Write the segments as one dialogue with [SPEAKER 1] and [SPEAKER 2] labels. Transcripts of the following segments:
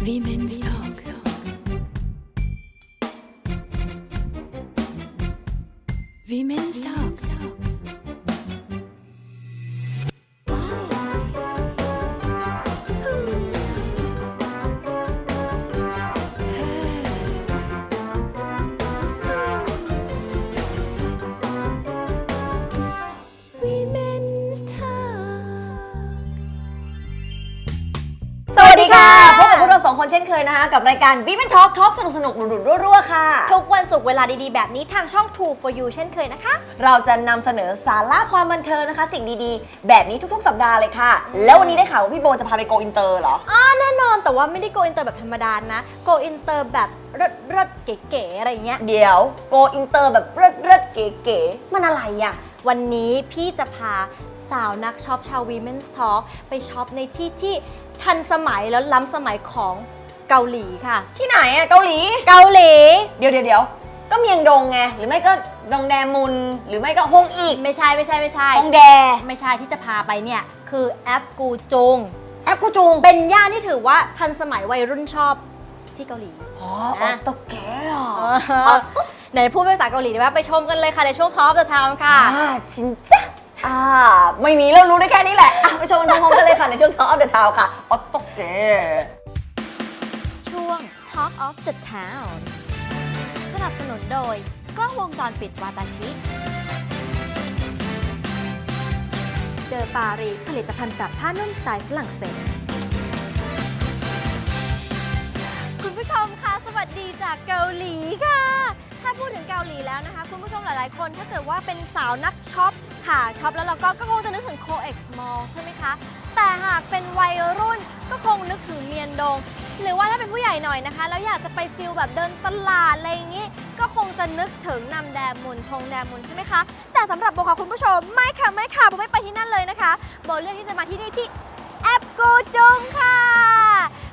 [SPEAKER 1] Women's Talk. Women's Talk.
[SPEAKER 2] เราสองคนเช่นเคยนะคะ กับรายการ b ิ m e n Talk Talk สนุกสนุกๆหนุนๆรั่วๆ ค่ะ
[SPEAKER 3] ทุกวันศุกร์เวลาดีๆ แบบนี้ทางช่อง True for You เช่นเคยนะคะ
[SPEAKER 2] เราจะนำเสนอสาระความบันเทิงนะคะ สิ่งดีๆ แบบนี้ทุกๆ สัปดาห์เลยค่ะ แล้ววันนี้ได้ข่าวว่าพี่โบจะพาไปโกอินเตอร์เหรอ
[SPEAKER 3] อ่าแน่นอนแต่ว่าไม่ได้ go inter แบบธรรมดานะ go inter แบบรดรดเก๋ๆอะไรอย่างเงี้ย
[SPEAKER 2] เดี๋ยวโกอินเตอร์แบบเลิศๆเก๋ๆมันอะไรอะ
[SPEAKER 3] วันนี้พี่จะพาสาวนักช็อปชาว Women's Talk ไปช็อปในที่ที่ทันสมัยแล้วล้ำสมัยของ เกาหลีค่ะ
[SPEAKER 2] ที่ไหนอะเกาหลี
[SPEAKER 3] เกาหลี
[SPEAKER 2] เดี๋ยวเดี๋ยวเดี๋ยวก็เมียงดงไง หรือไม่ก็ดงแดมุน หรือไม่ก็ฮงอีก
[SPEAKER 3] ไม่ใช่ไม่ใช่ไม่ใช่
[SPEAKER 2] ฮงแด
[SPEAKER 3] ไม่ใช่ที่จะพาไปเนี่ยคือแอปกูจุง
[SPEAKER 2] แอปกูจูง
[SPEAKER 3] เป็นย่านที่ถือว่าทันสมัยวัยรุ่นชอบที่เกาหลี
[SPEAKER 2] อ๋อออโตเกะอะ
[SPEAKER 3] อ่า
[SPEAKER 2] อ๋อสุ
[SPEAKER 3] ไหนพูดเป็นภาษาเกาหลีได้ไหมไปชมกันเลยค่ะในช่วง Top of the Town ค่ะ
[SPEAKER 2] อ่าชินจ้ะอ่าไม่มีแล้วรู้ได้แค่นี้แหละอะไปชมกันพร้อมๆกันเลยค่ะในช่วง Talk of the Town ค่ะออโตเกะ
[SPEAKER 3] ช่วง Talk of the Town สนับสนุนโดย กล้องวงจรปิดวาตาชิ เดอปารีผลิตภัณฑ์ปรับผ้านุ่มสไตล์ฝรั่งเศส คุณผู้ชมคะสวัสดีจากเกาหลีค่ะ ถ้าพูดถึงเกาหลีแล้วนะคะ คุณผู้ชมหลายๆ คน ถ้าเกิดว่าเป็นสาวนักช็อปค่ะช็อปแล้วเราก็ก็คงจะนึกถึงโคเอ็กซ์มอลใช่ไหมคะ แต่หากเป็นวัยรุ่นก็คงนึกถึงเมียนดง หรือว่าถ้าเป็นผู้ใหญ่หน่อยนะคะ แล้วอยากจะไปฟิลแบบเดินตลาดอะไรอย่างนี้ ก็คงจะนึกถึงนำแดมุนทงแดมุนใช่ไหมคะ แต่สำหรับโบค่ะคุณผู้ชมไม่ค่ะไม่ค่ะโบไม่ไปที่นั่นเลยนะคะโบเลือกที่จะมาที่นี่ที่แอปกูจุงค่ะ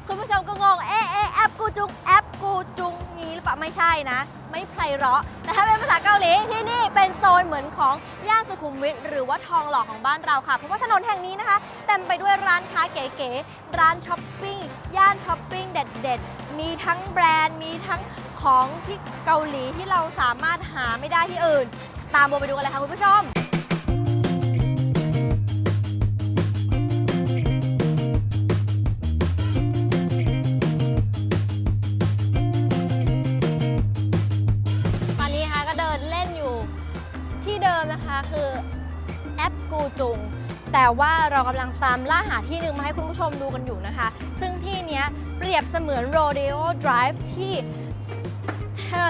[SPEAKER 3] คุณผู้ชมก็งงเอ๊ะเอ๊ะแอปกูจุงแอปกูจุง ปะไม่ใช่นะ ไม่ไพเราะแต่ถ้าเป็นภาษาเกาหลีที่นี่เป็นโซนเหมือนของย่านสุขุมวิทหรือว่าทองหล่อของบ้านเราค่ะ เพราะว่าถนนแห่งนี้นะคะ เต็มไปด้วยร้านค้าเก๋ๆร้านช้อปปิ้งย่านช้อปปิ้งเด็ดๆ มีทั้งแบรนด์มีทั้งของที่เกาหลีที่เราสามารถหาไม่ได้ที่อื่น ตามโบไปดูกันเลยค่ะคุณผู้ชม แต่ว่าเรากำลังตามล่าหาที่หนึ่งมาให้คุณผู้ชมดูกันอยู่นะคะ ซึ่งที่เนี้ยเปรียบเสมือน Rodeo Drive ที่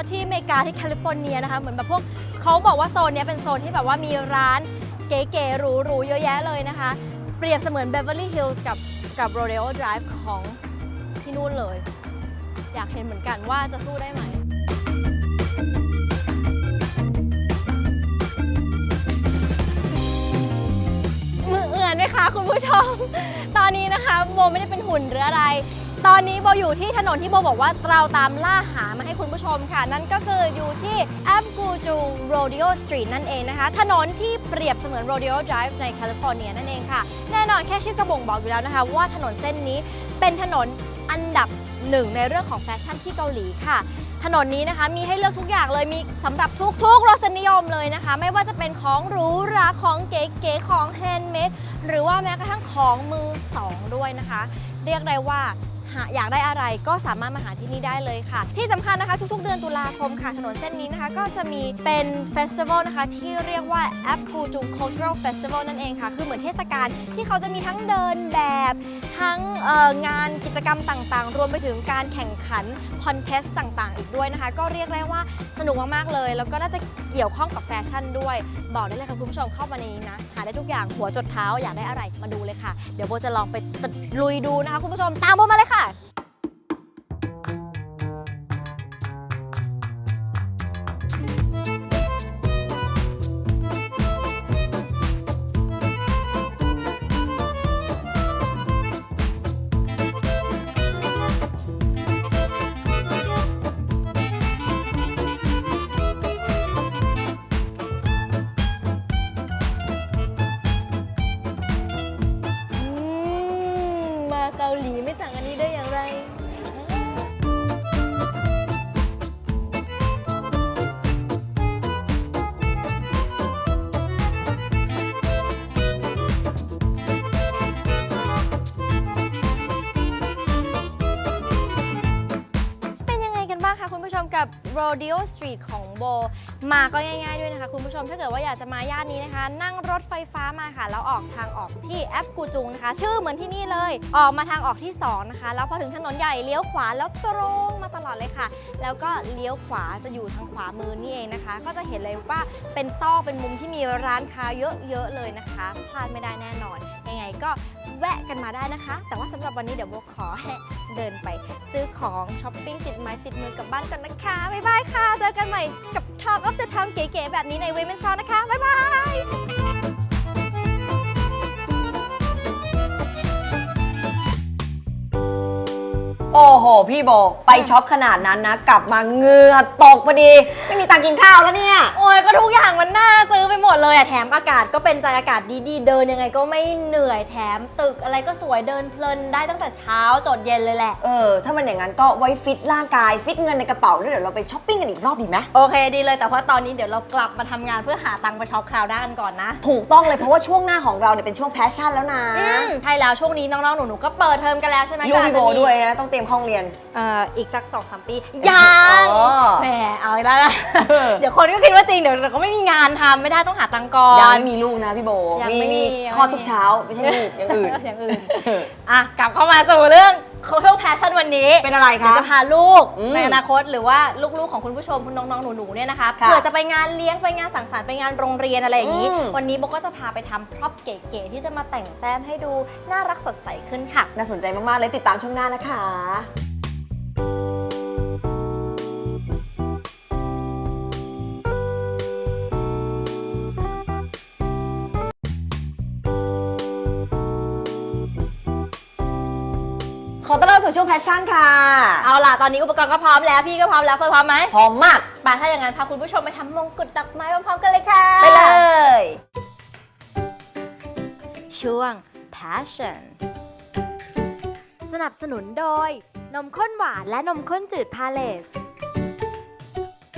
[SPEAKER 3] ที่อเมริกาที่แคลิฟอร์เนียนะคะ เหมือนแบบพวกเขาบอกว่าโซนนี้เป็นโซนที่แบบว่ามีร้านเก๋ๆหรูๆเยอะแยะเลยนะคะ เปรียบเสมือน Beverly Hills กับกับ Rodeo Drive ของที่นู่นเลย อยากเห็นเหมือนกันว่าจะสู้ได้ไหม นไหมคะ คุณผู้ชม ตอนนี้นะคะโบไม่ได้เป็นหุ่นหรืออะไร ตอนนี้โบอยู่ที่ถนนที่โบบอกว่าเราตามล่าหามาให้คุณผู้ชมค่ะ นั่นก็คืออยู่ที่แอปกูจูโรดิโอสตรีทนั่นเองนะคะ ถนนที่เปรียบเสมือนโรดิโอไดรฟ์ในแคลิฟอร์เนียนั่นเองค่ะ แน่นอนแค่ชื่อกระบ่งบอกอยู่แล้วนะคะ ว่าถนนเส้นนี้เป็นถนนอันดับหนึ่งในเรื่องของแฟชั่นที่เกาหลีค่ะ ถนนนี้นะคะ มีให้เลือกทุกอย่างเลยมีสำหรับทุกๆรสนิยมเลยนะคะ ไม่ว่าจะเป็นของหรูหราของเก๋ๆของแฮนด์เมดหรือว่าแม้กระทั่งของมือสองด้วยนะคะ เรียกได้ว่า หาอยากได้อะไรก็สามารถมาหาที่นี่ได้เลยค่ะ ที่สำคัญนะคะทุกๆ เดือนตุลาคมค่ะ ถนนเส้นนี้นะคะ ก็จะมีเป็นเฟสติวัลนะคะ ที่เรียกว่าแอปกูจุง Cultural Festival นั่นเองค่ะ คือเหมือนเทศกาลที่เขาจะมีทั้งเดินแบบทั้งงานกิจกรรมต่างๆ รวมไปถึงการแข่งขันคอนเทสต์ต่างๆ อีกด้วยนะคะ ก็เรียกได้ว่าสนุกมากๆเลย แล้วก็น่าจะเกี่ยวข้องกับแฟชั่นด้วย บอกได้เลยค่ะคุณผู้ชมเข้ามาในนี้นะ หาได้ทุกอย่างหัวจดเท้าอยากได้อะไรมาดูเลยค่ะ เดี๋ยวโบจะลองไปลุยดูนะคะคุณผู้ชมตามโบมาเลยค่ะ Rodeo Street ของโบ มาก็ง่ายๆด้วยนะคะ คุณผู้ชมถ้าเกิดว่าอยากจะมาย่านนี้นะคะ นั่งรถไฟฟ้ามาค่ะ แล้วออกทางออกที่แอปกูจุงนะคะ ชื่อเหมือนที่นี่เลย ออกมาทางออกที่ 2 นะคะ แล้วพอถึงถนนใหญ่เลี้ยวขวาแล้วตรงมาตลอดเลยค่ะ แล้วก็เลี้ยวขวาจะอยู่ทางขวามือนี่เองนะคะ ก็จะเห็นเลยว่าเป็นซอกเป็นมุมที่มีร้านค้าเยอะๆเลยนะคะพลาดไม่ได้แน่นอนยังไงก็ แวะกันมาได้นะคะ แต่ว่าสำหรับวันนี้เดี๋ยวโบขอให้เดินไปซื้อของช้อปปิ้งติดไม้ติดมือกลับบ้านกันนะคะ บ๊ายบายค่ะ เจอกันใหม่กับ Talk of the Town เก๋ๆแบบนี้ใน Women's Talk นะคะ บ๊ายบาย
[SPEAKER 2] โอ้โห พี่โบไปช็อปขนาดนั้นนะ กลับมาเหงือตกพอดี ไม่มีตังค์กินข้าวแล้วเนี่ย
[SPEAKER 3] โอ้ยก็ทุกอย่างมันน่าซื้อไปหมดเลยอะแถมอากาศก็เป็นใจอากาศดีๆ เดินยังไงก็ไม่เหนื่อยแถมตึกอะไรก็สวยเดินเพลินได้ตั้งแต่เช้าจดเย็นเลยแหละ
[SPEAKER 2] เออ ถ้ามันอย่างนั้นก็ไว้ฟิตร่างกาย ฟิตเงินในกระเป๋าแล้วเดี๋ยวเราไปช้อปปิ้งกันอีกรอบดีไหม
[SPEAKER 3] โอเคดีเลยแต่ว่าตอนนี้เดี๋ยวเรากลับมาทำงานเพื่อหาตังค์ไปช็อปคราวหน้ากันก่อนนะ
[SPEAKER 2] ถูกต้องเลยเพราะว่าช่วงหน้าของเราเนี่ยเป็นช่วงแพชชั่นแล้วนะ
[SPEAKER 3] อืมใช่แล้วช่วงนี้น้องๆหนูๆก็เปิดเทอมกันแล้วใช่ไหม
[SPEAKER 2] ลูก
[SPEAKER 3] จ๊ะ
[SPEAKER 2] พี่โบ
[SPEAKER 3] จะมี
[SPEAKER 2] ด้วยนะต้องเตรียมห้องเรียน
[SPEAKER 3] เอ่ออีกสักสองสามปี ยัง
[SPEAKER 2] อ๋อ
[SPEAKER 3] แหมเอาอีกแล้วนะ
[SPEAKER 2] เออ
[SPEAKER 3] เดี๋ยวคนก็คิดว่าจริง เดี๋ยวเราก็ไม่มีงานทำไม่ได้ต้องหาตังค์ก่อ
[SPEAKER 2] ยัง
[SPEAKER 3] น
[SPEAKER 2] ไม่มีลูกนะพี่โบ
[SPEAKER 3] ยัง
[SPEAKER 2] มี
[SPEAKER 3] ไม่มี
[SPEAKER 2] มี
[SPEAKER 3] ยัง
[SPEAKER 2] คลอด
[SPEAKER 3] ไม่มี
[SPEAKER 2] ทุกเช้า ไม่ใช่ลูกอย่างอื่น
[SPEAKER 3] อย่างอื่น อะกลับเข้ามาสู่เรื่องช่วงแพชชั่นวันนี้
[SPEAKER 2] เป็นอะไร
[SPEAKER 3] เดี๋ย
[SPEAKER 2] คะ
[SPEAKER 3] วจะพาลูก
[SPEAKER 2] อืม
[SPEAKER 3] ในอนาคตหรือว่าลูกๆของคุณผู้ชมคุณน้องๆหนูๆเนี่ยนะคะ
[SPEAKER 2] ค่ะ
[SPEAKER 3] เผื่อจะไปงานเลี้ยงไปงานสังสรรค์ไปงานโรงเรียนอะไรอย่างนี้
[SPEAKER 2] อืม
[SPEAKER 3] วันนี้โบก็จะพาไปทำพร็อพเก๋ๆที่จะมาแต่งแต้มให้ดูน่ารักสดใสขึ้นค่ะ
[SPEAKER 2] น่าสนใจมาก ๆ เลยติดตามช่วงหน้านะคะ ช่วงแพชชั่นค่ะ
[SPEAKER 3] เอาล่ะ ตอนนี้อุปกรณ์ก็พร้อมแล้ว พี่ก็พร้อมแล้วเฟิร์นพร้อมไหม
[SPEAKER 2] พร้อมมาก
[SPEAKER 3] ไปถ้าอย่างนั้นพาคุณผู้ชมไปทำมงกุฎดอกไม้พร้อมๆกันเลยค่ะ
[SPEAKER 2] ไปเลย
[SPEAKER 3] ช่วง passion สนับสนุนโดย นมข้นหวานและนมข้นจืดพาเลส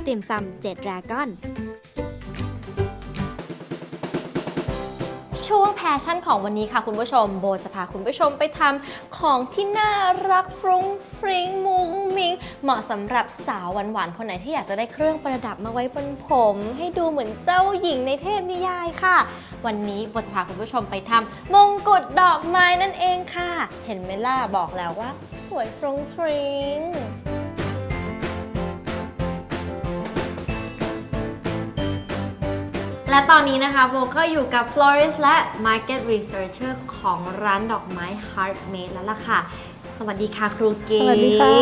[SPEAKER 3] ติ่มซำเจ็ดดราก้อน ช่วงแพชชั่นของวันนี้ค่ะคุณผู้ชม โบจะพาคุณผู้ชมไปทำของที่น่ารักฟรุ้งฟริ้งมุ้งมิง เหมาะสำหรับสาวหวานๆคนไหนที่อยากจะได้เครื่องประดับมาไว้บนผม ให้ดูเหมือนเจ้าหญิงในเทพนิยายค่ะ วันนี้โบจะพาคุณผู้ชมไปทำมงกุฎดอกไม้นั่นเองค่ะ เห็นไหมล่ะบอกแล้วว่า สวยฟรุ้งฟริ้ง และตอนนี้นะคะโบก็อยู่กับ florist และ market researcher ของร้านดอกไม้ Heartmade แล้วล่ะค่ะ สวัสดีค่ะครูกิ๊ก
[SPEAKER 4] สวัสดีค่ะ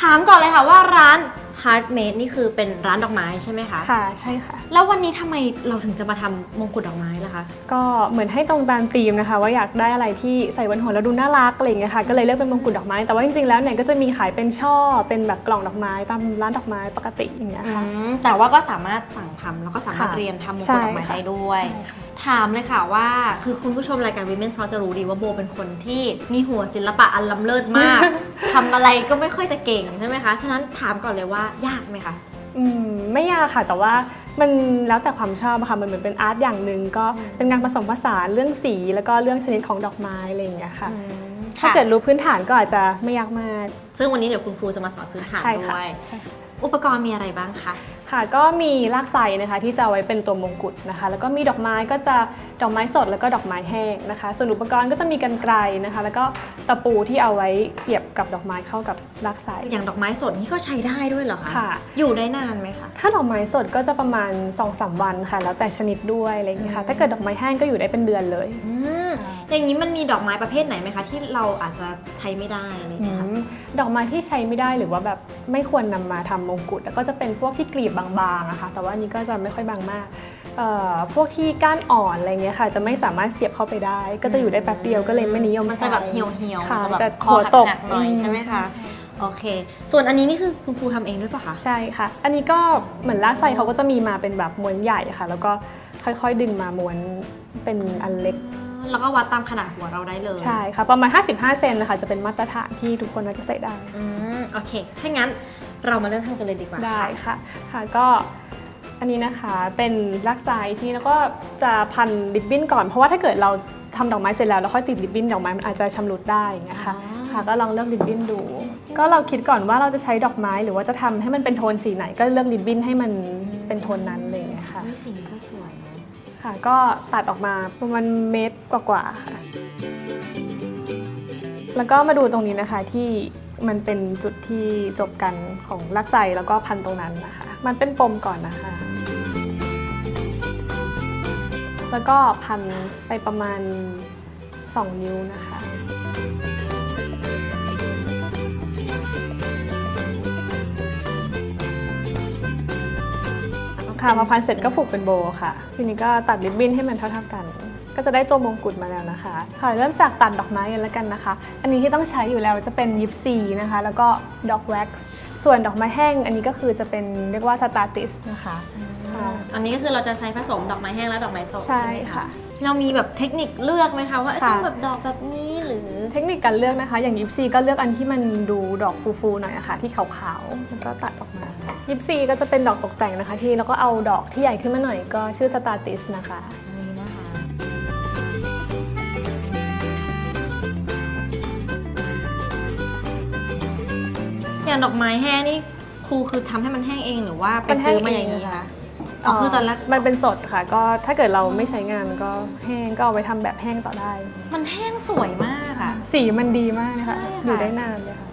[SPEAKER 3] ถามก่อนเลยค่ะว่าร้าน Heartmade นี่คือเป็นร้านดอกไม้ใช่ไหมคะ
[SPEAKER 4] ค่ะ ใช่ค่ะ
[SPEAKER 3] แล้ววันนี้ทำไมเราถึงจะมาทำมงกุฎดอกไม้ล่ะคะ
[SPEAKER 4] ก็เหมือนให้ตรงตามธีมนะคะ ว่าอยากได้อะไรที่ใส่บนหัวแล้วดูน่ารักอะไรอย่างเงี้ยค่ะก็เลยเลือกเป็นมงกุฎดอกไม้ แต่ว่าจริงๆแล้วเนี่ยก็จะมีขายเป็นช่อเป็นแบบกล่องดอกไม้ตามร้านดอกไม้ปกติอย่างเงี้ย
[SPEAKER 3] อื
[SPEAKER 4] ค่ะ
[SPEAKER 3] มแต่ว่าก็สามารถสั่งทำแล้วก็สามารถ
[SPEAKER 4] ค่ะ
[SPEAKER 3] เตรียมทำมง
[SPEAKER 4] ใช่
[SPEAKER 3] กุฎดอกไม้
[SPEAKER 4] ค่ะ
[SPEAKER 3] ได้ด้วย
[SPEAKER 4] ใช่ค่ะ
[SPEAKER 3] ถามเลยค่ะว่า คือคุณผู้ชมรายการ Women's Talk จะรู้ดีว่าโบเป็นคนที่มีหัวศิลปะอันล้ำเลิศมาก ทำอะไรก็ไม่ค่อยจะเก่งใช่ไหมคะ ฉะนั้นถามก่อนเลยว่ายากไหมคะ
[SPEAKER 4] อืมไม่ยากค่ะแต่ว่ามันแล้วแต่ความชอบอะค่ะมันเหมือนเป็นอาร์ตอย่างหนึ่งก็เป็นงานผสมผสานเรื่องสีแล้วก็เรื่องชนิดของดอกไม้อะไรอย่างเงี้ยค่ะ ถ้าเกิดรู้พื้นฐานก็อาจจะไม่ยากมาก
[SPEAKER 3] ซึ่งวันนี้เดี๋ยวคุณครูจะมาสอนพื้นฐาน
[SPEAKER 4] ใช่
[SPEAKER 3] ด้
[SPEAKER 4] ค่ะ
[SPEAKER 3] วย
[SPEAKER 4] ใช่ค่ะ
[SPEAKER 3] อุปกรณ์มีอะไรบ้างคะ
[SPEAKER 4] ค่ะก็มีลากไซนะคะที่จะเอาไว้เป็นตัวมงกุฎนะคะ แล้วก็มีดอกไม้ก็จะดอกไม้สดแล้วก็ดอกไม้แห้งนะคะ ส่วนอุปกรณ์ก็จะมีกันไกลนะคะ แล้วก็ตะปูที่เอาไว้เสียบกับดอกไม้เข้ากับลากไซ
[SPEAKER 3] อย่างดอกไม้สดนี่ก็ใช้ได้ด้วยเหรอคะ
[SPEAKER 4] ค่ะ
[SPEAKER 3] อยู่ได้นานไหมคะ
[SPEAKER 4] ถ้าดอกไม้สดก็จะประมาณ2-3วันค่ะ แล้วแต่ชนิดด้วยอะไรอย่างเงี้ยค่ะ ถ้าเกิดดอกไม้แห้งก็อยู่ได้เป็นเดือนเลย
[SPEAKER 3] อืมอย่างนี้มันมีดอกไม้ประเภทไหนไหมคะ ที่เราอาจจะใช้ไม่ได้อะไรอย่างเงี้ยค่ะ
[SPEAKER 4] อืมดอกไม้ที่ใช้ไม่ได้หรือว่าแบบไม่ควรนำมาทำมงกุฎแล้วก็จะเป็นพวกที่กลีบบางๆอะค่ะแต่ว่าอันนี้ก็จะไม่ค่อยบางมากเอ่อพวกที่ก้านอ่อนอะไรเงี้ยค่ะ จะไม่สามารถเสียบเข้าไปได้ ก็จะอยู่ได้แป๊บเดียวก็เลยไม่นิยม
[SPEAKER 3] มัน
[SPEAKER 4] ใช้
[SPEAKER 3] จะแบบเหี่ยวเหี่ยวๆมัน
[SPEAKER 4] ค่ะ
[SPEAKER 3] จะแบบ
[SPEAKER 4] จะ
[SPEAKER 3] คอ
[SPEAKER 4] หัวตก
[SPEAKER 3] หักๆหน่อย
[SPEAKER 4] อืม
[SPEAKER 3] ใช่ไหมคะ
[SPEAKER 4] ใช่
[SPEAKER 3] โอเค ส่วนอันนี้นี่คือคุณครูทำเองด้วยปะคะ
[SPEAKER 4] ใช่ค่ะ อันนี้ก็เหมือนลากไซเขาก็จะมีมาเป็นแบบม้วนใหญ่ค่ะ แล้วก็ค่อยๆดึงมาม้วนเป็นอันเล็ก
[SPEAKER 3] แล้วก็วัดตามขนาดหัวเราได้เลย
[SPEAKER 4] ใช่ค่ะ ประมาณ 55 เซนนะคะ จะเป็นมาตรฐานที่ทุกคนน่าจะใส่ได้
[SPEAKER 3] อืม โอเค ถ้างั้น เรามาเริ่มทำกันเลยดีกว่า
[SPEAKER 4] ได้ค่ะค่ะก็อันนี้นะคะเป็นลักไซที่แล้วก็จะพันริบบิ้นก่อน เพราะว่าถ้าเกิดเราทำดอกไม้เสร็จแล้วแล้วค่อยติดริบบิ้นดอกไม้มันอาจจะชำรุดได้อย่างเงี้ยค่ะ
[SPEAKER 3] อ๋อ
[SPEAKER 4] ค่ะก็ลองเลือกริบบิ้นดู ก็เราคิดก่อนว่าเราจะใช้ดอกไม้หรือว่าจะทำให้มันเป็นโทนสีไหนก็เลือกริบบิ้นให้มันเป็นโทนนั้นเลยค่ะ
[SPEAKER 3] นี่สีนี้ก็สวยนะ
[SPEAKER 4] ค่ะ ก็ตัดออกมาประมาณเมตรกว่าๆค่ะ แล้วก็มาดูตรงนี้นะคะที่ มันเป็นจุดที่จบกันของลักไซแล้วก็พันตรงนั้นนะคะ มันเป็นปมก่อนนะคะ แล้วก็พันไปประมาณ 2 นิ้วนะคะค่ะพอพันเสร็จก็ผูกเป็นโบค่ะ ทีนี้ก็ตัดริบบิ้นให้มันเท่าๆกัน ก็จะได้ตัวมงกุฎมาแล้วนะคะค่ะเริ่มจากตัดดอกไม้กันแล้วกันนะคะ อันนี้ที่ต้องใช้อยู่แล้วจะเป็นยิปซีนะคะ แล้วก็ดอกแว็กซ์ส่วนดอกไม้แห้ง อันนี้ก็คือจะเป็นเรียกว่าสตาติสนะคะค่ะ
[SPEAKER 3] อันนี้ก็คือเราจะใช้ผสมดอกไม้แห้งและดอกไม้สด
[SPEAKER 4] ใช่
[SPEAKER 3] ใช่ไหม
[SPEAKER 4] ค่ะ
[SPEAKER 3] เรามีแบบเทคนิคเลือกไหมคะว่าเอ้ย
[SPEAKER 4] ค่ะ
[SPEAKER 3] ต้องแบบดอกแบบนี้หรือ
[SPEAKER 4] เทคนิคการเลือกนะคะ อย่างยิปซีก็เลือกอันที่มันดูดอกฟูๆหน่อยนะคะที่ขาวๆแล้วก็ตัดออกมายิปซีก็จะเป็นดอกตกแต่งนะคะ ที่แล้วก็เอาดอกที่ใหญ่ขึ้นมาหน่อยก็ชื่อสตาติสนะคะ
[SPEAKER 3] อันนี้นะคะอย่างดอกไม้แห้งนี่ครูคือทำให้มันแห้งเองหรือว่าไป
[SPEAKER 4] มันแห้ง
[SPEAKER 3] ซื้อมาอย่างนี้
[SPEAKER 4] เองค่ะ
[SPEAKER 3] คะ อ๋อคือตอนแรก
[SPEAKER 4] มันเป็นสดค่ะ ก็ถ้าเกิดเราไม่ใช้งานมันก็แห้งก็เอาไว้ทำแบบแห้งต่อได้
[SPEAKER 3] มันแห้งสวยมากค่ะ
[SPEAKER 4] สีมันดีมาก
[SPEAKER 3] ใช่
[SPEAKER 4] ค่ะ
[SPEAKER 3] ค่ะ
[SPEAKER 4] อยู่ได้นานเลยค่ะ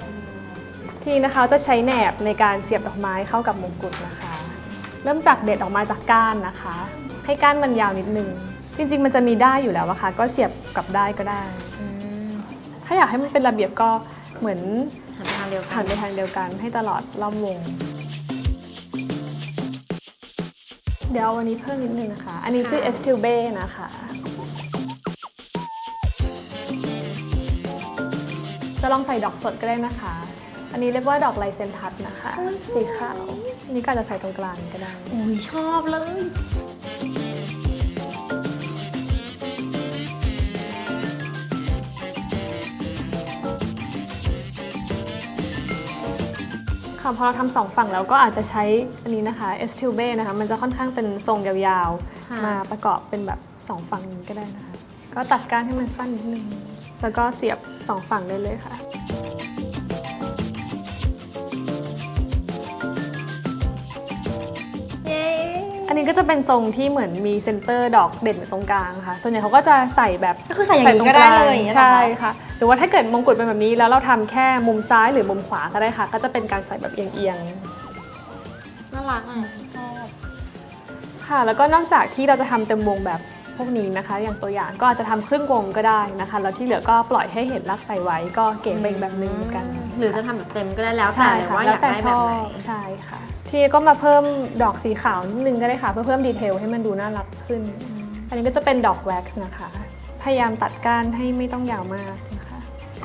[SPEAKER 4] ทีนี้นะคะจะใช้แหนบในการเสียบดอกไม้เข้ากับมงกุฎนะคะ เริ่มจากเด็ดออกมาจากก้านนะคะ ให้ก้านมันยาวนิดนึง จริงๆ มันจะมีได้ายอยู่แล้วอะค่ะ ก็เสียบกับได้ายก็ได้ ถ้าอยากให้มันเป็นระเบียบก็เหมือน
[SPEAKER 3] หันไปทาง เดียวกั
[SPEAKER 4] หั
[SPEAKER 3] น
[SPEAKER 4] น ไปทางเดียวกันให้ตลอดรอบวง เดี๋ยวเอาวันนี้เพิ่มนิดนึงนะคะ อันนี้ชื่อ
[SPEAKER 3] ค่ะ
[SPEAKER 4] e s t i l b e นะคะ จะลองใส่ดอกสดก็ได้นะคะ อันนี้เรียกว่าดอกไลเซนทัสนะคะ สีขาวอันนี้ก็อาจจะใส่ตรงกลางก็ได้
[SPEAKER 3] อุ้ยชอบเลย
[SPEAKER 4] ค่ะพอเราทำสองฝั่งแล้วก็อาจจะใช้อันนี้นะคะ e s t i l b e นะคะมันจะค่อนข้างเป็นทรงยาว
[SPEAKER 3] ค่ะ
[SPEAKER 4] ๆ มาประกอบเป็นแบบสองฝั่งนี้ก็ได้นะคะ ก็ตัดก้านให้มันสั้นนิดนึงแล้วก็เสียบสองฝั่งได้เลยค่ะ
[SPEAKER 3] เย้
[SPEAKER 4] อันนี้ก็จะเป็นทรงที่เหมือนมีเซนเตอร์ดอกเด่นอยู่ตรงกลางค่ะ ส่วนใหญ่เขาก็จะใส่แบบ
[SPEAKER 3] ก็คือใส่อย่างนี้ก็ได้เลยอย่างนี้เหรอคะ
[SPEAKER 4] ใช่ค่ะ หรือว่าถ้าเกิดมงกุฎเป็นแบบนี้แล้วเราทำแค่มุมซ้ายหรือมุมขวาก็ได้ค่ะ ก็จะเป็นการใส่แบบเอียง
[SPEAKER 3] น่ารักอะชอบ
[SPEAKER 4] ๆค่ะ แล้วก็นอกจากที่เราจะทำเต็มวงแบบพวกนี้นะคะ อย่างตัวอย่างก็อาจจะทำครึ่งวงก็ได้นะคะ แล้วที่เหลือก็ปล่อยให้เห็นลักใส่ไว้ก็เก๋ไปอีกแบบหนึงเหมือนกัน
[SPEAKER 3] หรือจะทำแบบเต็มก็ได้แล้วแต่
[SPEAKER 4] ใช่
[SPEAKER 3] เลย
[SPEAKER 4] ค่ะ
[SPEAKER 3] ว่าอ
[SPEAKER 4] แล้ว
[SPEAKER 3] ยาก
[SPEAKER 4] แต่
[SPEAKER 3] ได้
[SPEAKER 4] ช
[SPEAKER 3] แบบ
[SPEAKER 4] อ
[SPEAKER 3] ไหน
[SPEAKER 4] บใช่ค่ะ ทีนี้ก็มาเพิ่มดอกสีขาวนิดนึงก็ได้ค่ะ เพื่อเพิ่มดีเทลให้มันดูน่ารักขึ้น อันนี้ก็จะเป็นดอกแว็กซ์นะคะ พยายามตัดก้านให้ไม่ต้องยาวมากนะคะ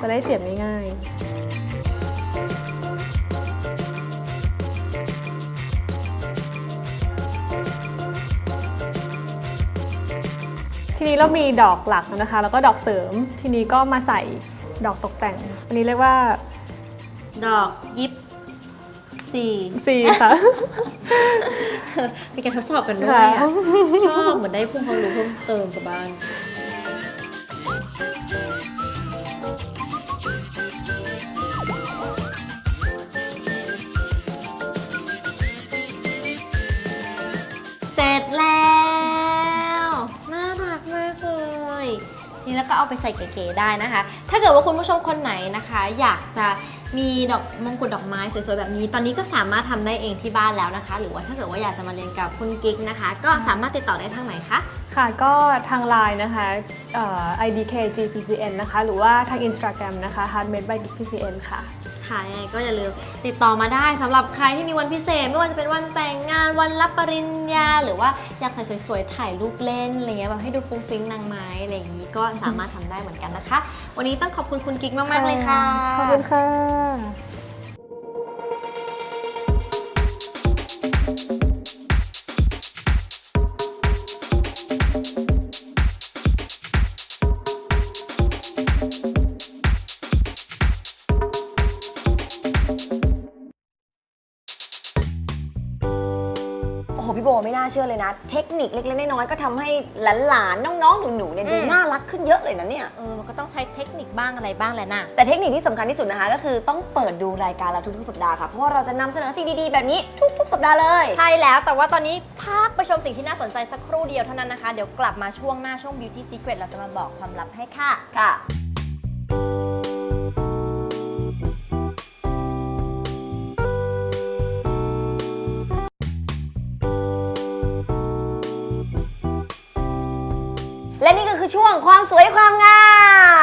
[SPEAKER 4] จะได้เสียบง่ายๆ ทีนี้เรามีดอกหลักนะคะ แล้วก็ดอกเสริม ทีนี้ก็มาใส่ดอกตกแต่ง อันนี้เรียกว่า
[SPEAKER 3] ดอกยิปซี
[SPEAKER 4] ซีค่ะ
[SPEAKER 3] มีการทดสอบกันด้วย
[SPEAKER 4] ค่ะ
[SPEAKER 3] อะชอบเหมือนได้พุ่งความรู้เพิ่มเติมกับบ้าน เอาไปใส่เก๋ๆได้นะคะ ถ้าเกิดว่าคุณผู้ชมคนไหนนะคะ อยากจะมีดอกมงกุฎดอกไม้สวยๆแบบนี้ ตอนนี้ก็สามารถทำได้เองที่บ้านแล้วนะคะ หรือว่าถ้าเกิดว่าอยากจะมาเรียนกับคุณกิ๊กนะคะ ก็สามารถติดต่อได้ทางไหนคะ
[SPEAKER 4] ค่ะก็ทางไลน์นะคะเอ่อ idkgpcn นะคะ หรือว่าทาง Instagram นะคะ handmade by gpcn ค่ะ
[SPEAKER 3] ค่ะยังไงก็อย่าลืมติดต่อมาได้สำหรับใครที่มีวันพิเศษ ไม่ว่าจะเป็นวันแต่งงานวันรับปริญญา หรือว่าอยากใส่สวยๆถ่ายรูปเล่นอะไรเงี้ยแบบให้ดูฟุ้งฟิ้งนางไม้อะไรอย่างนี้ก็สามารถทำได้เหมือนกันนะคะ วันนี้ต้องขอบคุณคุณกิ๊กมากๆเลยค่ะ
[SPEAKER 4] ขอบคุณค่ะ
[SPEAKER 2] ไม่น่าเชื่อเลยนะ เทคนิคเล็กๆน้อยๆก็ทำให้หลานๆน้องๆหนูๆเนี่ยดู
[SPEAKER 3] อืม
[SPEAKER 2] น่ารักขึ้นเยอะเลยนะเนี่ย
[SPEAKER 3] เออมันก็ต้องใช้เทคนิคบ้างอะไรบ้างแหละนะ
[SPEAKER 2] แต่เทคนิคที่สำคัญที่สุดนะคะ ก็คือต้องเปิดดูรายการเราทุกๆสัปดาห์ค่ะ เพราะว่าเราจะนำเสนอสิ่งดีๆ แบบนี้ทุกๆสัปดาห์เลย
[SPEAKER 3] ใช่แล้วแต่ว่าตอนนี้พักไปชมสิ่งที่น่าสนใจสักครู่เดียวเท่านั้นนะคะ เดี๋ยวกลับมาช่วงหน้าช่วง Beauty Secret เราจะมาบอกความลับให้ค่ะ
[SPEAKER 2] ค่ะ ช่วงความสวยความงา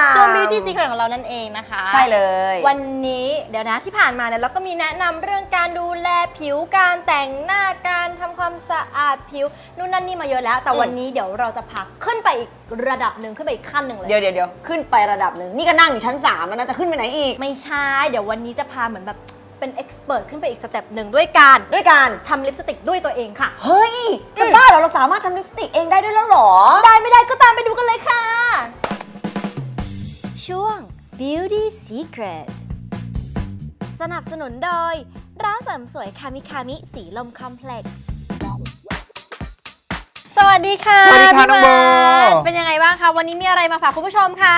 [SPEAKER 2] ม
[SPEAKER 3] ช่วง Beauty Secret ของเรานั่นเองนะคะ
[SPEAKER 2] ใช่เลย
[SPEAKER 3] วันนี้เดี๋ยวนะที่ผ่านมาเนี่ยเราก็มีแนะนำเรื่องการดูแลผิวการแต่งหน้าการทำความสะอาดผิวนู่นนั่นนี่มาเยอะแล้ว แต่
[SPEAKER 2] อืม
[SPEAKER 3] วันนี้เดี๋ยวเราจะพาขึ้นไปอีกระดับหนึ่งขึ้นไปอีกขั้นหนึ่งเลย
[SPEAKER 2] เดี๋ยวเดี๋ยวเดี๋ยวขึ้นไประดับหนึ่งนี่ก็นั่งอยู่ชั้น3แล้วนะจะขึ้นไปไหนอีก
[SPEAKER 3] ไม่ใช่ เดี๋ยววันนี้จะพาเหมือนแบบ เป็นเอ็กซ์เพรสขึ้นไปอีกสเต็ปหนึ่งด้วยการ
[SPEAKER 2] ด้วยการ
[SPEAKER 3] ทำลิปสติกด้วยตัวเองค่ะ
[SPEAKER 2] เฮ้ย จะบ้าเหรอเราสามารถทำลิปสติกเองได้ด้วยแล้วเหรอ
[SPEAKER 3] ได้ไม่ได้ก็ตามไปดูกันเลยค่ะ ช่วง Beauty Secret สนับสนุนโดย ร้านเสริมสวยคามิคามิสีลมคอมเพล็กซ์สวัสดีค่ะ
[SPEAKER 5] สวัสดีค่ะ
[SPEAKER 3] พี่
[SPEAKER 5] น้องโบ
[SPEAKER 3] มาร์คเป็นยังไงบ้างคะ วันนี้มีอะไรมาฝากคุณผู้ชมคะ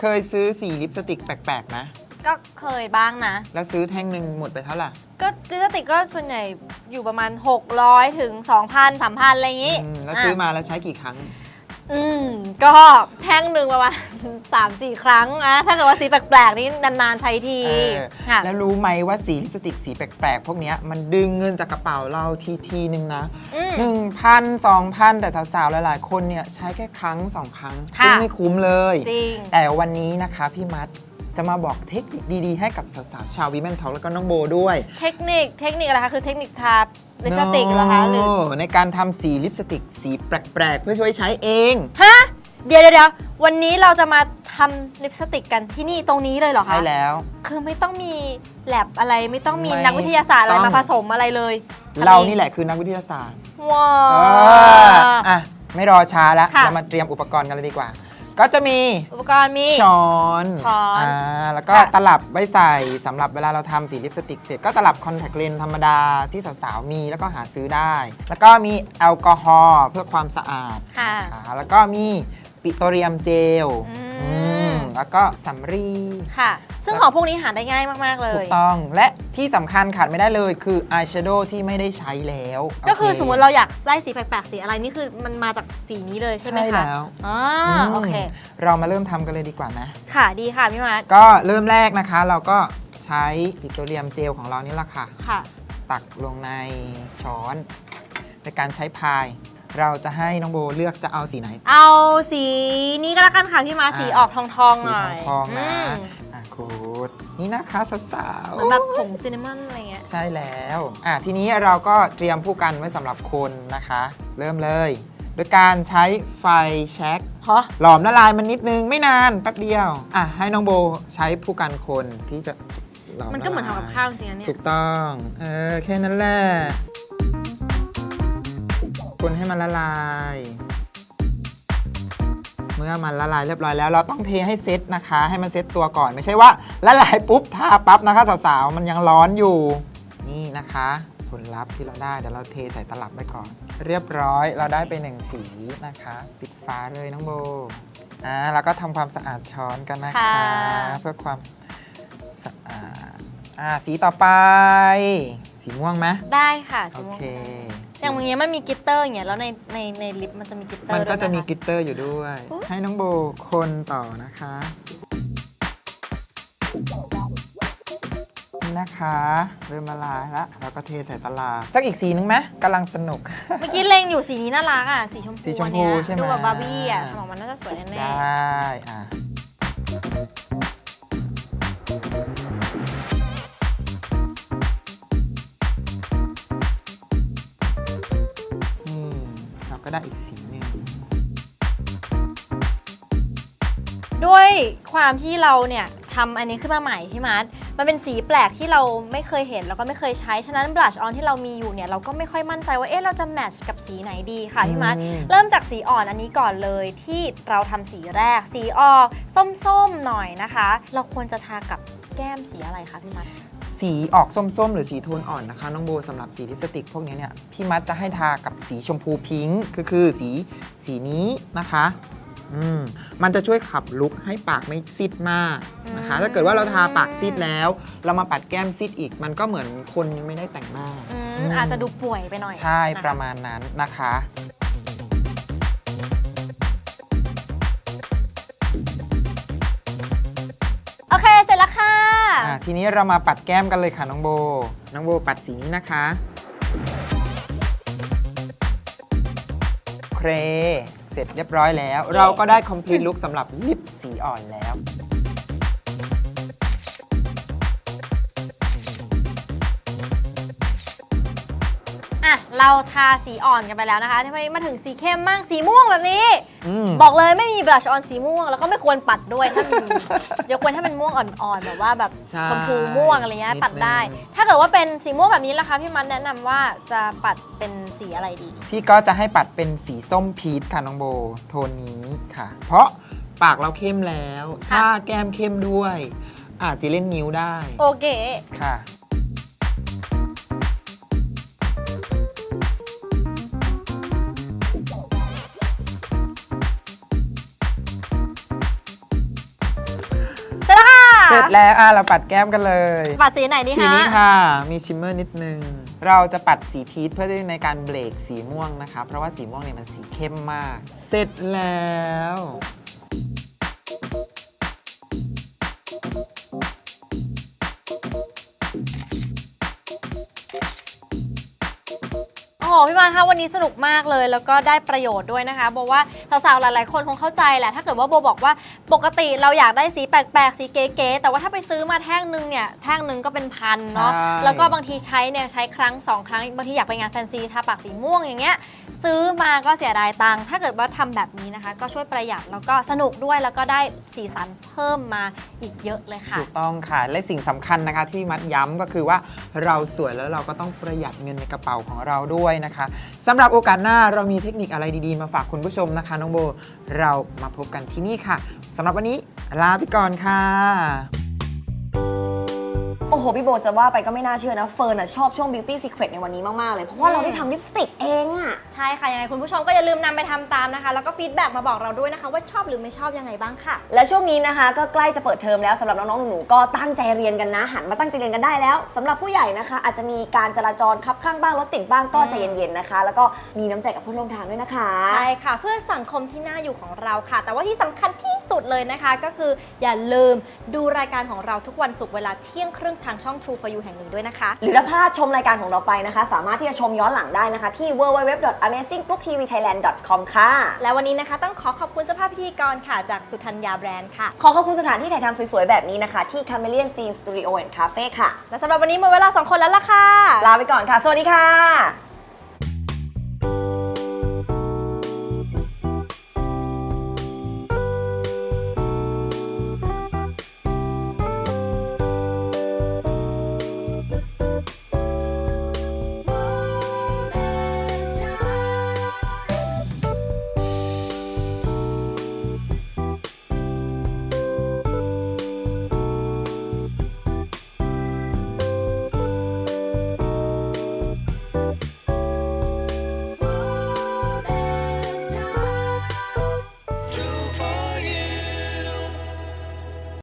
[SPEAKER 5] เคยซื้อสีลิปสติกแปลกๆนะ
[SPEAKER 3] ก็เคยบ้างนะ
[SPEAKER 5] แล้วซื้อแท่งหนึ่งหมดไปเท่าไหร่
[SPEAKER 3] ก็ลิปสติกก็ส่วนใหญ่อยู่ประมาณ 600 ถึง 2,000 3,000 อะไรอย่างนี้
[SPEAKER 5] อืมแล้วซื้อมาแล้วใช้กี่ครั้ง
[SPEAKER 3] อืม ก็แท่งหนึ่งประมาณ 3-4 ครั้งนะถ้าเกิดว่าสีแปลกๆ นี่นานๆใช้ที
[SPEAKER 5] เออ
[SPEAKER 3] ค่ะ
[SPEAKER 5] แล้วรู้ไหมว่าสีลิปสติกสีแปลกๆ พวกเนี้ยมันดึงเงินจากกระเป๋าเราทีทีๆหนึ่งนะ
[SPEAKER 3] อืม
[SPEAKER 5] หนึ่งพันสองพันแต่สาวๆ หลายๆ คนเนี่ยใช้แค่ครั้งสองครั้ง
[SPEAKER 3] ค่ะ
[SPEAKER 5] ซึ่งไม่คุ้มเลย
[SPEAKER 3] จริง
[SPEAKER 5] แต่วันนี้นะคะพี่มัด จะมาบอกเทคนิคดีๆ ให้กับสาวๆชาววิแมนทอลแล้วก็น้องโบด้วย
[SPEAKER 3] เทคนิคเทคนิคอะไรคะคือเทคนิคทาลิปสติกเหรอคะหรือ
[SPEAKER 5] โในการทำสีลิปสติกสีแปลกๆ เพื่อช่วยใช้เอง
[SPEAKER 3] ฮะ เดี๋ยวเดี๋ยวเดี๋ยววันนี้เราจะมาทำลิปสติกกันที่นี่ตรงนี้เลยเหรอคะ
[SPEAKER 5] ใช่แล้ว
[SPEAKER 3] คือไม่ต้องมีแลบอะไรไม่ต้องมี
[SPEAKER 5] ไม่
[SPEAKER 3] นักวิทยาศาสตร์อะไร
[SPEAKER 5] ต้อง
[SPEAKER 3] มาผสมอะไรเลยทำ
[SPEAKER 5] เรา
[SPEAKER 3] อง
[SPEAKER 5] นี่แหละคือนักวิทยาศาสตร์
[SPEAKER 3] ว้า
[SPEAKER 5] เอ
[SPEAKER 3] ว
[SPEAKER 5] ออะไม่รอช้าแล้ว
[SPEAKER 3] ค่ะ
[SPEAKER 5] เรามาเตรียมอุปกรณ์กันเลยดีกว่า ก็จะมี
[SPEAKER 3] อุปกรณ์มี
[SPEAKER 5] ช้อน
[SPEAKER 3] ช้อน
[SPEAKER 5] อ่าแล้วก็
[SPEAKER 3] ค่ะ
[SPEAKER 5] ตลับไว้ใส่สำหรับเวลาเราทำสีลิปสติกเสร็จก็ตลับคอนแทคเลนส์ธรรมดาที่สาวๆมีแล้วก็หาซื้อได้ แล้วก็มีแอลกอฮอล์เพื่อความสะอาด
[SPEAKER 3] ค่ะ
[SPEAKER 5] อ่าแล้วก็มีปิโตรเลียมเจล
[SPEAKER 3] อืม
[SPEAKER 5] อืม แล้วก็สำลี
[SPEAKER 3] ค่ะ ซึ่งของพวกนี้หาได้ง่ายมากๆเล
[SPEAKER 5] ถู
[SPEAKER 3] ย
[SPEAKER 5] กต้องและที่สำคัญขาดไม่ได้เลยคืออายแชโดว์ที่ไม่ได้ใช้แล้ว
[SPEAKER 3] ก็คือ
[SPEAKER 5] โเส
[SPEAKER 3] มมติเราอยากได้สีแปลกๆสีอะไรนี่คือมันมาจากสีนี้เลยใช่ไหม
[SPEAKER 5] ใช่
[SPEAKER 3] คะ
[SPEAKER 5] แล้ว
[SPEAKER 3] อ๋อ
[SPEAKER 5] ม
[SPEAKER 3] โอเค
[SPEAKER 5] เรามาเริ่มทำกันเลยดีกว่าไหม
[SPEAKER 3] ค่ะดีค่ะพี่มาร์ท
[SPEAKER 5] ก็เริ่มแรกนะคะ เราก็ใช้ปิโตรเลียมเจลของเรานี่แหละค่ะ
[SPEAKER 3] ค่ะ
[SPEAKER 5] ตักลงในช้อนในการใช้พาย เราจะให้น้องโบเลือกจะเอาสีไหน
[SPEAKER 3] เอาสีนี้ก็แล้วกันค่ะพี่มาร์ท
[SPEAKER 5] อ่า
[SPEAKER 3] สีออกทองๆห
[SPEAKER 5] สี
[SPEAKER 3] น่อย
[SPEAKER 5] ทองๆนะ
[SPEAKER 3] ม
[SPEAKER 5] อะขูดนี่นะคะสาว
[SPEAKER 3] เหมือนแบบผงซินนามอนอะไรเงี้ย
[SPEAKER 5] ๆใช่แล้วอะทีนี้เราก็เตรียมผู้กันไว้สำหรับคนนะคะ เริ่มเลย โดยการใช้ไฟแช็ก
[SPEAKER 3] ฮะ
[SPEAKER 5] หลอมละลายมันนิดนึงไม่นานแป๊บเดียว อะ ให้น้องโบใช้ผู้กันคนที่จะหลอม
[SPEAKER 3] มันก็เหมือนทำกับข้าวจริงๆนะเนี่ย
[SPEAKER 5] ถูกต้อง เออ แค่นั้นแหละ คนให้มันละลาย เมื่อมันละลายเรียบร้อยแล้วเราต้องเทให้เซ็ตนะคะ ให้มันเซ็ตตัวก่อนไม่ใช่ว่าละลายปุ๊บทาปั๊บนะคะสาวๆมันยังร้อนอยู่นี่นะคะผลลัพธ์ที่เราได้เดี๋ยวเราเทใส่ตลับไปก่อน เรียบร้อยเราได้ไปหนึ่งสีนะคะ ปิดฝาเลยน้องโบอ่าแล้วก็ทำความสะอาดช้อนกันนะคะ
[SPEAKER 3] ค่ะ
[SPEAKER 5] เพื่อความสะอาดอ่าสีต่อไป สีม่วงไหม
[SPEAKER 3] ได้ค่ะ
[SPEAKER 5] โอ
[SPEAKER 3] สีม่วง
[SPEAKER 5] เค
[SPEAKER 3] อย่างอย่างเงี้ยมันมีกลิตเตอร์อย่างเงี้ยแล้วในในในลิปมันจะมีกลิตเตอร์
[SPEAKER 5] มันก็
[SPEAKER 3] ด้วย
[SPEAKER 5] จะมี
[SPEAKER 3] ไหค
[SPEAKER 5] กลิตเตอร์อยู่ด้วย
[SPEAKER 3] อุ๊ย
[SPEAKER 5] ให้น้องโบคนต่อนะคะนี่นะคะ เริ่มละลายแล้วเราก็เทใส่ตลาดสักอีกสีนึงไหมกำลังสนุก
[SPEAKER 3] เมื่อกี้เล็งอยู่สีนี้น่ารักอะสีชมพู
[SPEAKER 5] สีชมพู
[SPEAKER 3] อันเนี้ย
[SPEAKER 5] ใช่ไหม
[SPEAKER 3] ดูแบบบาร์บี้อะบอกมันน่าจะสวย
[SPEAKER 5] ได
[SPEAKER 3] แน่้
[SPEAKER 5] อะ ก็ได้อีกสีหนึ่ง
[SPEAKER 3] ๆด้วยความที่เราเนี่ยทำอันนี้ขึ้นมาใหม่พี่มาร์ทมันเป็นสีแปลกที่เราไม่เคยเห็นแล้วก็ไม่เคยใช้ ฉะนั้นบลัชออนที่เรามีอยู่เนี่ยเราก็ไม่ค่อยมั่นใจว่าเอ๊ะเราจะแมทช์กับสีไหนดีค่ะพี่มาร์ท
[SPEAKER 5] อืม
[SPEAKER 3] เริ่มจากสีอ่อนอันนี้ก่อนเลยที่เราทำสีแรก สีออกส้มๆหน่อยนะคะ เราควรจะทากับแก้มสีอะไรคะพี่มัด
[SPEAKER 5] ส สีออกส้มๆ หรือสีโทนอ่อนนะคะ น้องโบสำหรับสีลิปสติกพวกนี้เนี่ยพี่มัดจะให้ทากับสีชมพูพิงค์ก็คือสีสีนี้นะคะอืมมันจะช่วยขับลุกให้ปากไม่ซีดมากนะคะ ถ้าเกิดว่าเราทาปากซีดแล้ว เรามาปัดแก้มซีดอีก มันก็เหมือนคนยังไม่ได้แต่งหน้า
[SPEAKER 3] อืม
[SPEAKER 5] อืม
[SPEAKER 3] อาจจะดูป่วยไปหน่อย
[SPEAKER 5] ใช่
[SPEAKER 3] นค
[SPEAKER 5] ประมาณนั้นนะคะ ทีนี้เรามาปัดแก้มกันเลยค่ะน้องโบ น้องโบปัดสีนี้นะคะ เคเสร็จเรียบร้อยแล้ว เราก็ได้คอมพลีทลุคสำหรับลิปสีอ่อนแล้ว
[SPEAKER 3] เราทาสีอ่อนกันไปแล้วนะคะทำไมมาถึงสีเข้มมั่งสีม่วงแบบนี้
[SPEAKER 5] อืม
[SPEAKER 3] บอกเลยไม่มีบลัชออนสีม่วง แล้วก็ไม่ควรปัดด้วยถ้ามี ยกเว้นถ้าเป็นม่วงอ่อนๆ แบบว่าแบบ
[SPEAKER 5] ใช่
[SPEAKER 3] ชมพูม่วงอะไรเงี้ย
[SPEAKER 5] นิด
[SPEAKER 3] ปัดได้
[SPEAKER 5] นึง
[SPEAKER 3] ถ้าเกิดว่าเป็นสีม่วงแบบนี้ล่ะคะพี่มันแนะนำว่าจะปัดเป็นสีอะไรดี
[SPEAKER 5] พี่ก็จะให้ปัดเป็นสีส้มพีชค่ะน้องโบ โทนนี้ค่ะ เพราะปากเราเข้มแล้ว
[SPEAKER 3] ค่ะ
[SPEAKER 5] ถ้าแก้มเข้มด้วย อาจจะเล่นนิ้วได้
[SPEAKER 3] โอเค
[SPEAKER 5] ค่ะ แล้วอะเราปัดแก้มกันเลย
[SPEAKER 3] ปัดสีไหนดี
[SPEAKER 5] สี
[SPEAKER 3] คะ
[SPEAKER 5] นี้ค่ะ มีชิมเมอร์นิดนึง เราจะปัดสีพีชเพื่อในการเบรกสีม่วงนะคะ เพราะว่าสีม่วงเนี่ยมันสีเข้มมาก เสร็จแล้ว
[SPEAKER 3] โอ้โหพี่มันคะวันนี้สนุกมากเลย แล้วก็ได้ประโยชน์ด้วยนะคะโบว่าสาวๆหลายๆคนคงเข้าใจแหละถ้าเกิดว่าโบบอกว่า ปกติเราอยากได้สีแปลกๆ สีเก๋ๆแต่ว่าถ้าไปซื้อมาแท่งนึงเนี่ยแท่งนึงก็เป็นพันเนาะ
[SPEAKER 5] ใช่
[SPEAKER 3] แล้วก็บางทีใช้เนี่ยใช้ครั้งสองครั้งบางทีอยากไปงานแฟนซีทาปากสีม่วงอย่างเงี้ย ซื้อมาก็เสียดายตังค์ถ้าเกิดว่าทำแบบนี้นะคะ ก็ช่วยประหยัดแล้วก็สนุกด้วยแล้วก็ได้สีสันเพิ่มมาอีกเยอะเลยค่ะ
[SPEAKER 5] ถูกต้องค่ะ และสิ่งสำคัญนะคะที่มัดย้ำก็คือว่าเราสวยแล้วเราก็ต้องประหยัดเงินในกระเป๋าของเราด้วยนะคะสำหรับโอกาสหน้าเรามีเทคนิคอะไรดีๆ มาฝากคุณผู้ชมนะคะน้องโบ เรามาพบกันที่นี่ค่ะสำหรับวันนี้ลาไปก่อนค่ะ
[SPEAKER 2] โอ้โห พี่โบจะว่าไปก็ไม่น่าเชื่อนะ เฟิร์นอะชอบช่วง Beauty Secret ในวันนี้มาก ๆ เลย เพราะว่าเราได้ทำลิปสติกเองอะ
[SPEAKER 3] ใช่ค่ะ ยังไงคุณผู้ชมก็อย่าลืมนำไปทำตามนะคะ แล้วก็ฟีดแบ็กมาบอกเราด้วยนะคะ ว่าชอบหรือไม่ชอบยังไงบ้างค่ะ
[SPEAKER 2] และช่วงนี้นะคะ ก็ใกล้จะเปิดเทอมแล้วสำหรับน้อง ๆ หนู ๆ ก็ตั้งใจเรียนกันนะ หันมาตั้งใจเรียนกันได้แล้วสำหรับผู้ใหญ่นะคะ อาจจะมีการจราจรคับข้างบ้างรถติดบ้างก็ใจเย็นๆนะคะ แล้วก็มีน้ำใจกับเพื่อนร่วมทางด้วยนะคะ
[SPEAKER 3] ใช่ค่ะ เพื่อสังคมที่น่าอยู่ของเราค่ะ แต่ว่าที่สำคัญที่สุดเลยนะคะ ก็คืออย่าลืมดูรายการของเราทุกวันศุกร์เวลาเที่ยงครึ่งทางช่อง True for You แห่งนี้ด้วยนะคะ
[SPEAKER 2] หรือถ้าพลาดชมรายการของเราไปนะคะ สามารถที่จะชมย้อนหลังได้นะคะที่ www.amazinggrouptvthailand.com ค่ะ
[SPEAKER 3] และวันนี้นะคะต้องขอขอบคุณสภาพพิธีกรค่ะจากสุทัญญาแบรนด์ค่ะ
[SPEAKER 2] ขอขอบคุณสถานที่ถ่ายทำสวยๆ แบบนี้นะคะ ที่ Chameleon Film Studio and Cafe ค่ะ
[SPEAKER 3] และสำหรับวันนี้หมดเวลาสองคนแล้วล่ะค่ะ
[SPEAKER 2] ลาไปก่อนค่ะ สวัสดีค่ะ